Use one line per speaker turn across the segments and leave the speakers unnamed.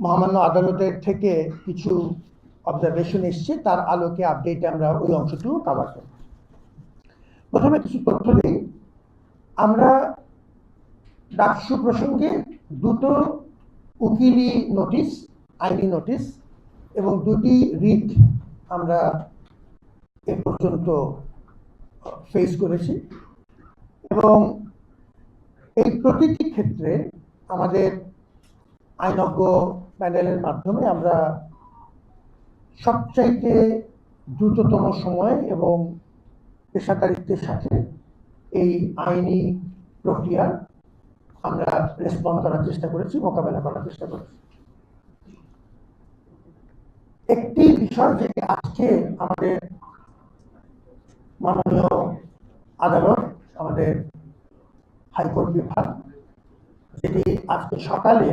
মহামান্য আদালতের থেকে কিছু অবজারভেশন এসছে। তার আলোকে আপডেটে আমরা ওই অংশটুকু কাভার করব। প্রথমে কিছু তথ্য দিই। আমরা ডাকসু প্রসঙ্গে দুটো উকিলি নোটিশ, আইনি নোটিশ এবং দুটি রিট আমরা এ পর্যন্ত ফেস করেছি এবং এই প্রতিটি ক্ষেত্রে আমাদের আইনজ্ঞ প্যানেলের মাধ্যমে আমরা সবচাইতে দ্রুততম সময় এবং পেশাদারিত্বের সাথে এই আইনি প্রক্রিয়া আমরা রেসপন্ড করার চেষ্টা করেছি, মোকাবেলা করার চেষ্টা করেছি। একটি বিষয় যেটি আজকে আমাদের মাননীয় আদালত, আমাদের হাইকোর্ট বিভাগ, যেটি আজকে সকালে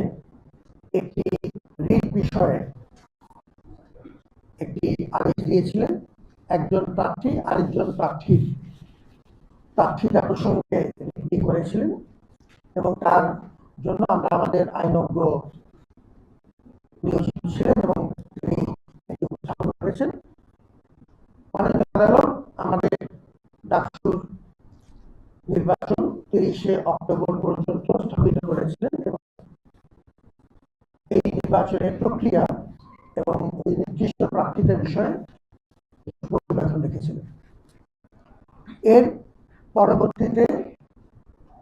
একটি রিট বিষয়ে একটি আদেশ দিয়েছিলেন। একজন প্রার্থী, আরেকজন প্রার্থীর প্রার্থীতা প্রসঙ্গে তিনি করেছিলেন এবং তার জন্য আমরা আমাদের আইনজ্ঞ নিয়োজিত ছিলেন এবং তিনি করেছেন। আমাদের ডাকসুর নির্বাচন তিরিশে অক্টোবর পর্যন্ত স্থগিত করেছিলেন এবং এই নির্বাচনের প্রক্রিয়া এবং ওই নির্দিষ্ট প্রার্থীদের বিষয়ে এর পরবর্তীতে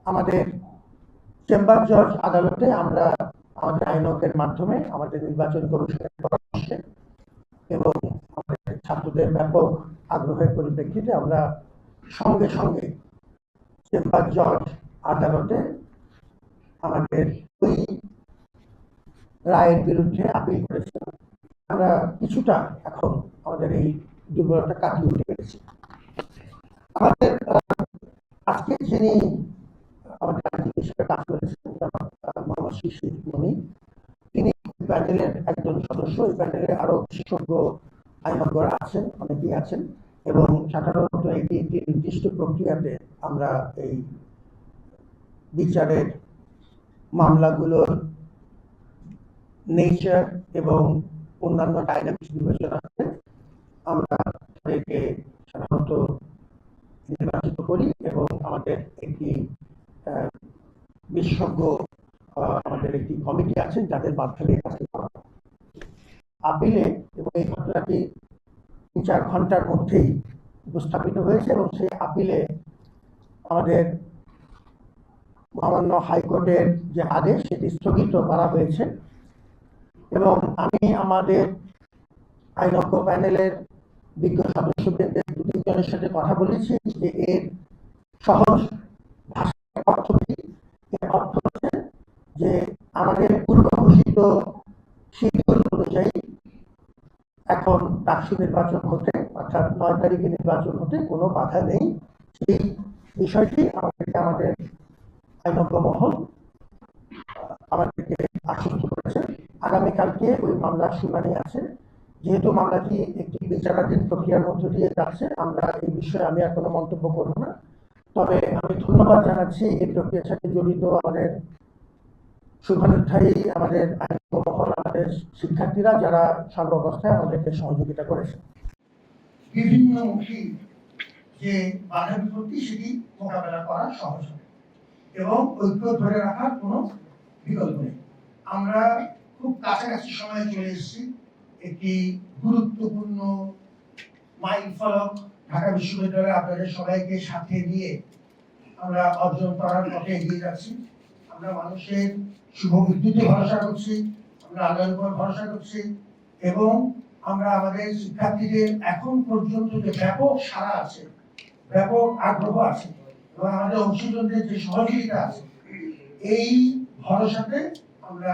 আমাদের চেম্বার জজ আদালতে আমরা আমাদের আইনকের মাধ্যমে আমাদের নির্বাচন কমিশনের পরামর্শে এবং আমাদের ছাত্রদের ব্যাপক আগ্রহের পরিপ্রেক্ষিতে আমরা সঙ্গে সঙ্গে চেম্বার জজ আদালতে আমাদের ওই রায়ের বিরুদ্ধে আপিল করেছিলাম আমরা কিছুটা এখন আমাদের এই দুর্বলতা কাটিয়ে উঠে পেরেছি। আমাদের আজকে যিনি আমাদের হিসেবে কাজ করেছেন মোহাম্মদ শিশির তিনি প্যানেলের একজন সদস্য। এই প্যানেলে আরও বিশেষজ্ঞ আইনজ্ঞরা আছেন, অনেকেই আছেন এবং সাধারণত এটি একটি নির্দিষ্ট প্রক্রিয়াতে আমরা এই বিচারের মামলাগুলোর নেচার এবং অন্যান্য ডাইনামিক্স বিবেচনা করে আমরা তাদেরকে সাধারণত নির্বাচিত করি এবং আমাদের একটি বিশেষজ্ঞ আমাদের একটি কমিটি আছেন যাদের মাধ্যমে কাজটি করা। আপিলে এবং এই ঘটনাটি তিন চার ঘণ্টার মধ্যেই উপস্থাপিত হয়েছে এবং সেই আপিলে আমাদের মহামান্য হাইকোর্টের যে আদেশ, সেটি স্থগিত করা হয়েছে এবং আমি আমাদের আইনজ্ঞ প্যানেলের বিজ্ঞ সদস্যবৃন্দের দু তিনজনের সাথে কথা বলেছি যে এর সহজ ভাষার অর্থ এর অর্থ হচ্ছে যে আমাদের পূর্ব ঘোষিত শিডিউল অনুযায়ী এখন ডাকসু নির্বাচন হতে, অর্থাৎ নয় তারিখে নির্বাচন হতে কোনো বাধা নেই। সেই বিষয়টি আমাদেরকে, আমাদের আইনজ্ঞ মহল আহ, আমাদেরকে আশ্বস্ত করেছেন আগামীকালকে ওই মামলার শুনানি আছে। যেহেতু মামলাটি একটি বিচারাধীন প্রক্রিয়ার মধ্য দিয়ে যাচ্ছে, আমরা এই বিষয়ে আমি আর কোনো মন্তব্য করব না। তবে আমি ধন্যবাদ জানাচ্ছি এই প্রক্রিয়ার সাথে জড়িত আমাদের শুভানুধ্যায়ী আমাদের মহল আমাদের শিক্ষার্থীরা যারা সর্বাবস্থায় আমাদেরকে সহযোগিতা করেছে। বিভিন্নমুখী যে বাধা বিপত্তি, সেটি মোকাবেলা করা সহজ হবে। এবং ঐক্য ধরে রাখার কোনো বিকল্প নেই। আমরা খুব কাছাকাছি সময়ে চলে এসেছি। একটি গুরুত্বপূর্ণ মাইল ফলক ঢাকা বিশ্ববিদ্যালয়ে আপনাদের সবাইকে সাথে নিয়ে আমরা অর্জন করার পথে এগিয়ে যাচ্ছি। আমরা মানুষের শুভ বুদ্ধিতে ভরসা করছি, আমরা আল্লাহর উপর ভরসা করছি এবং আমরা আমাদের শিক্ষার্থীদের এখন পর্যন্ত যে ব্যাপক সারা আছে, ব্যাপক আগ্রহ আছে এবং আমাদের অংশীজনদের যে সহযোগিতা আছে, এই ভরসাতে আমরা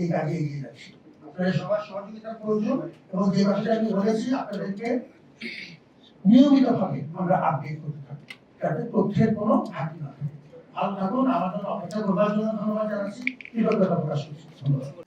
এই কাজে এগিয়ে যাচ্ছি। আপনাদের সবার সহযোগিতা প্রয়োজন এবং যে ভাষাটা আমি বলেছি, আপনাদেরকে নিয়মিতভাবে আমরা আপডেট করতে থাকি, যাতে তথ্যের কোনো ঘাটতি না থাকে। ভালো থাকুন, আমার অপেক্ষা করবার জন্য ধন্যবাদ জানাচ্ছি। কৃতজ্ঞতা প্রকাশ করছি। ধন্যবাদ।